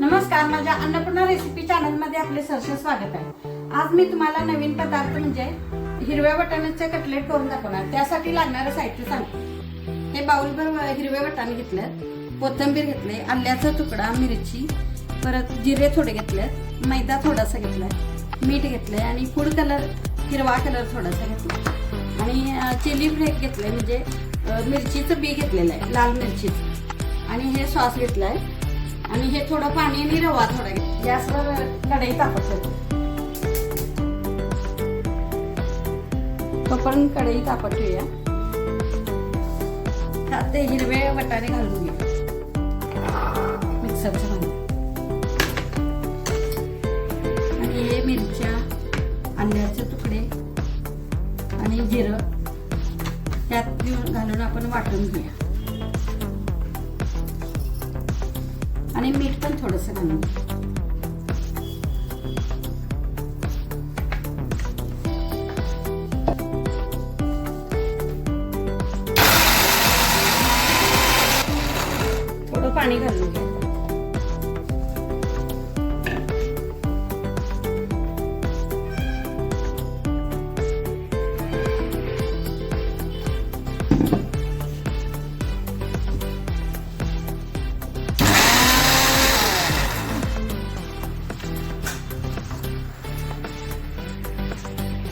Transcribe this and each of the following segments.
नमस्कार माझ्या अन्नपूर्णा रेसिपी चॅनलमध्ये आपले सहर्ष स्वागत आहे. आज मी तुम्हाला नवीन पदार्थ म्हणजे हिरव्या वटाण्याचे कटलेट करून दाखवणार. त्यासाठी लागणारं साहित्य सांगते. हे बाउलभर हिरवे वटाणे घेतलेत कोथिंबीर घेतले आल्याचा तुकडा मिरची परत जिरे थोडे घेतलेत मैदा थोडासा घेतलाय मीठ घेतलंय आणि फूड कलर हिरवा कलर थोडासा घेतला आणि चिली फ्लेक घेतले म्हणजे मिरचीचं बी घेतलेलं आहे लाल मिरचीचं. आणि हे सॉस घेतलाय. आणि हे थोडं पाणी आणि रवा थोडा घेतला गॅसवर कढई तापत तो तोपर्यंत कढई तापत ठेवूया. त्यात ते हिरवे वटाणे घालून घे. मिक्सरचं आणि हे मिरच्या आंब्याचे तुकडे आणि जिरं. त्यात घालून आपण वाटून घेऊया. आणि मीठ पण थोडंसं घालून थोडं पाणी घालून घ्या.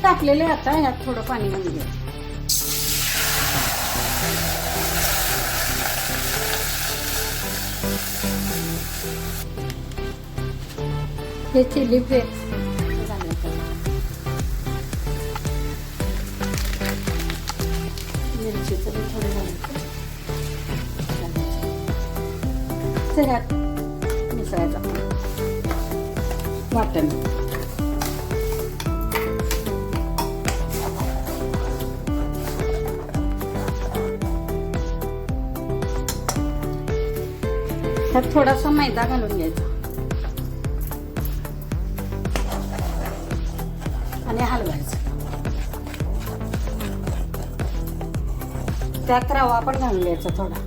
टाकलेले आता ह्यात थोडं पाणी म्हणजे हे चिली फ्लेक्स. मिरचीचं थोडं घालायचं. ते ह्यात मिसळायचं. वाटण. त्यात थोडासा मैदा घालून घ्यायचा. आणि हलवायचं. त्यात रवा पण घालून घ्यायचा थोडा.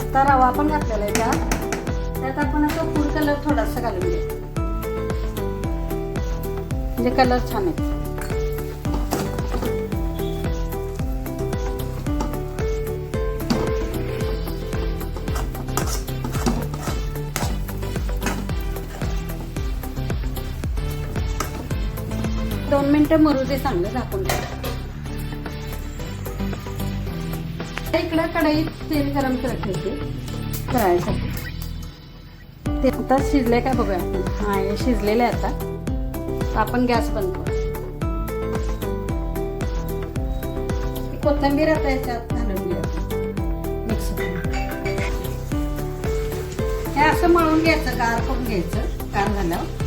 आता रवा पण घातलेला आहे त्यात. त्यात आपण असं फूड कलर थोडासा घालून घ्यायचा म्हणजे कलर छान आहे. दोन मिनिटं मरू दे चांगलं झाकून ठेव. इकडं कढईत तेल गरम करत ठेवते ते आता शिजले काय बघूया आपण. हा हे शिजलेलं आहे आता. आपण गॅस बंद करू. कोथंबीर कोथिंबीर आता याच्यात घालून मिक्स हे असं मळून घ्यायचं गार करून घ्यायचं गार झाल्यावर.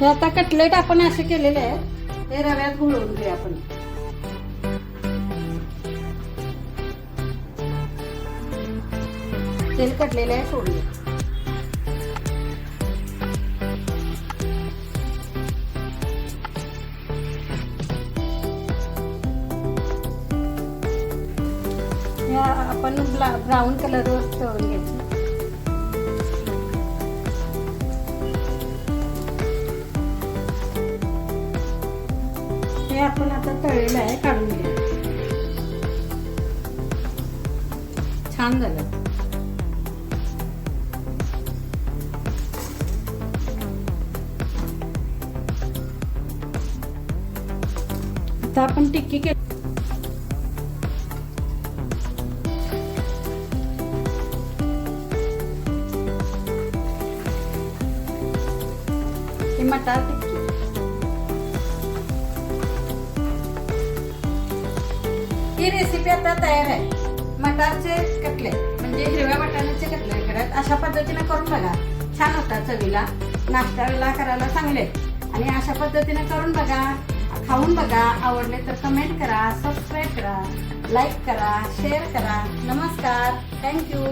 हे आता कटलेट आपण असे केलेले आहेत. हे रव्यात घोळवून घे आपण. तेल कटलेले आहे सोडले आपण ब्राऊन कलरवर तळून घ्यायचं आपण आता तळलेलं आहे काढून घ्या छान झालं. आता आपण टिक्की के मटार मटार ही रेसिपी आता तयार आहे. मटारचे कटले म्हणजे हिरव्या वाटाण्याचे कटले करत अशा पद्धतीने करून बघा. छान होतात चवीला. नाश्त्याला करायला चांगले. आणि अशा पद्धतीने करून बघा. खाऊन बघा. आवडले तर कमेंट करा सबस्क्राईब करा लाईक करा शेअर करा. नमस्कार. थँक्यू